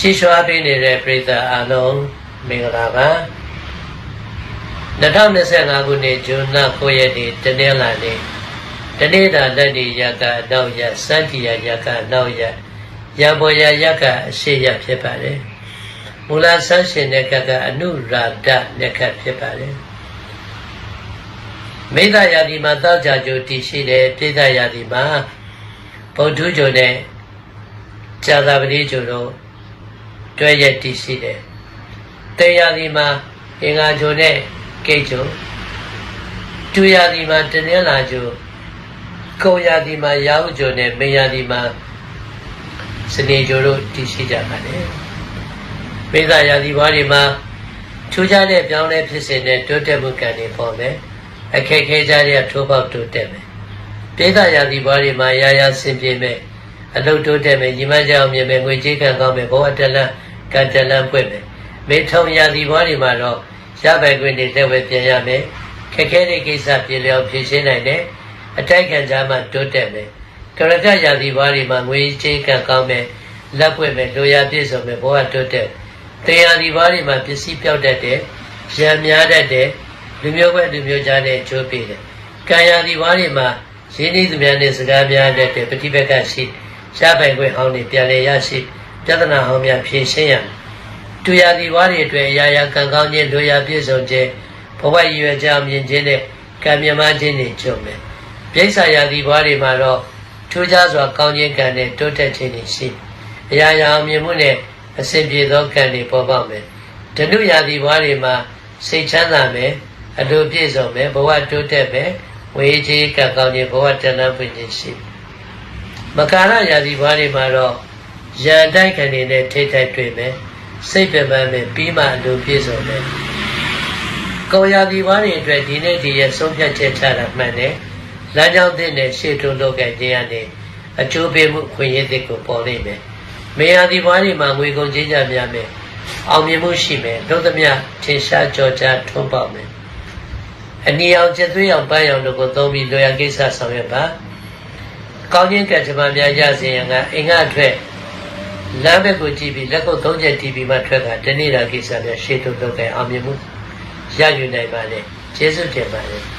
ကြည်ရွှာပေးနေတဲ့ပရိသတ်အားလုံးမင်္ဂလာပါ2025ခုနှစ်ဇွန်လ9ရက်နေ့တနင်္လာနေ့တနေ့တာလက်ဒီရကအနောက်ရစัจจิယရကအနောက်ရရံပေါ်ရရကအရှိရဖြစ်ပါတယ်မူလဆန်းရှင်တဲ့ကကအနုရာဒလက်ခတ်ဖြစ်ပါတယ်မိဒ္ဒယာတိမှာတောက်ကြကြိုတည်ရှိတယ်ပြိဒ္ဒယာတိမှာဗုဒ္ဓကျိုနဲ့ဇာတာပတိကျိုတို့ တွဲရက်တည်ရှိတယ်တေယာတိမှာအင်္ဂါကျိုနဲ့ကိတ်ကျိုတူယာတိမှာတနင်္လာကျိုကုံယာတိမှာရာဟုကျိုနဲ့မေယာတိမှာစနေကျိုတို့တည်ရှိကြပါတယ်မိဒ္ဒယာတိဘွားတွေမှာထူးခြားတဲ့ပြောင်းလဲဖြစ်စဉ်နဲ့တိုးတက်မှုကံတွေပေါ်မယ်အခက်ခဲကြတဲ့ထိုးပေါက်တိုးတက်မယ်ပိဋကယာတိဘွားတွေမှာရာရာဆင်ပြေမယ်အလုတ်တိုးတက်မယ်ညီမကြောင်မြင်မယ်ငွေကြေးကံကောင်းမယ်ဘဝတလန်း ကံတလန်းပွင့်မယ်မေထုံယာတိဘွားတွေမှာတော့ရပိုင်ခွင့်တွေလက်ဝဲပြန်ရမယ်ခက်ခဲတဲ့ကိစ္စပြေလျော်ဖြေရှင်းနိုင်တယ်အတိုက်ခံကြမှာတိုးတက်မယ်ကရကယာတိဘွားတွေမှာငွေကြေးကံကောင်းမယ်လက်ပွင့်မယ်လိုရာပြည့်စုံမယ်ဘဝတိုးတက်တရားဒီဘွားတွေမှာပစ္စည်းပြောက်တတ်တယ်ရံများတတ်တယ်လူမျိုးပဲလူမျိုးကြားနဲ့ချိုးပေးတယ်ကံယာဒီဘွားတွေမှာရင်းနှီးသူများနဲ့စကားများတတ်တယ်ပฏิပက္ခရှိရှားပိုင်ခွင့်ဟောင်းတွေပြန်လည်ရရှိ ပြဿနာဟောင်းများဖြေရှင်းရမယ်တူရာဒီဘွားတွေအတွက်ရာရာကံကောင်းခြင်းလူရာပြည့်စုံခြင်းဘဝရည်ရွယ်ကြောင်းမြင်ခြင်းနဲ့ကံမြမခြင်းတွေကြုံမယ်ပြိဿရာဒီဘွားတွေမှာတော့ထူးခြားစွာကောင်းခြင်းကံနဲ့တိုးတက်ခြင်းတွေရှိအရာရာအောင်မြင်မှုနဲ့အစဉ်ပြေသောကံတွေပေါ်ပေါက်မယ်ဓနုရာဒီဘွားတွေမှာစိတ်ချမ်းသာမယ်အလိုပြည့်စုံမယ်ဘဝတိုးတက်မယ်ဝေကြီးကံကောင်းခြင်းဘဝတဏ္ဍပွင့်ခြင်းရှိမကာရရာဒီဘွားတွေမှာတော့ ရန်တိုက်ခံနေတဲ့ထိတ်ထိုက်တွေ့မယ်စိတ်ပြပန်းမယ်ပြီးမှအလိုပြည့်စုံမယ်ကောရာဒီဘွားတွေအတွက်ဒီနေ့ဒီရဲ့ဆုံးဖြတ်ချက်ချတာမှန်တယ်လမ်းကြောင်းသစ်နဲ့ရှေ့တိုးလုပ်ခဲ့ခြင်းရတဲ့အကျိုးပေးမှုခွင့်ရသစ်ကိုပေါ်လိမ့်မယ်မေယာဒီဘွားတွေမှာငွေကုန်ကြေးကြများမယ်အောင်မြင်မှုရှိမယ်လို့သမျှထင်ရှားကြော်ကြားထွန်းပေါက်မယ်အနီအောင်ကျက်သွေးအောင်ပန်းအောင်တို့ကိုသုံးပြီးလောရကိစ္စဆောင်ရွက်ပါကောင်းခြင်းကံကြမ္မာများရစေရန်ကအင်္ဂအထွက် လမ်းဘက်ကိုကြည့်ပြီးလက်ကုပ်သုံးချက်တီးပြီးမှထွက်ကတနေ့တာကိစ္စများရှေ့ထုတ်လုပ်ခဲ့အောင်မြင်မှုရယူနိုင်ပါလေကျေးဇူးတင်ပါတယ်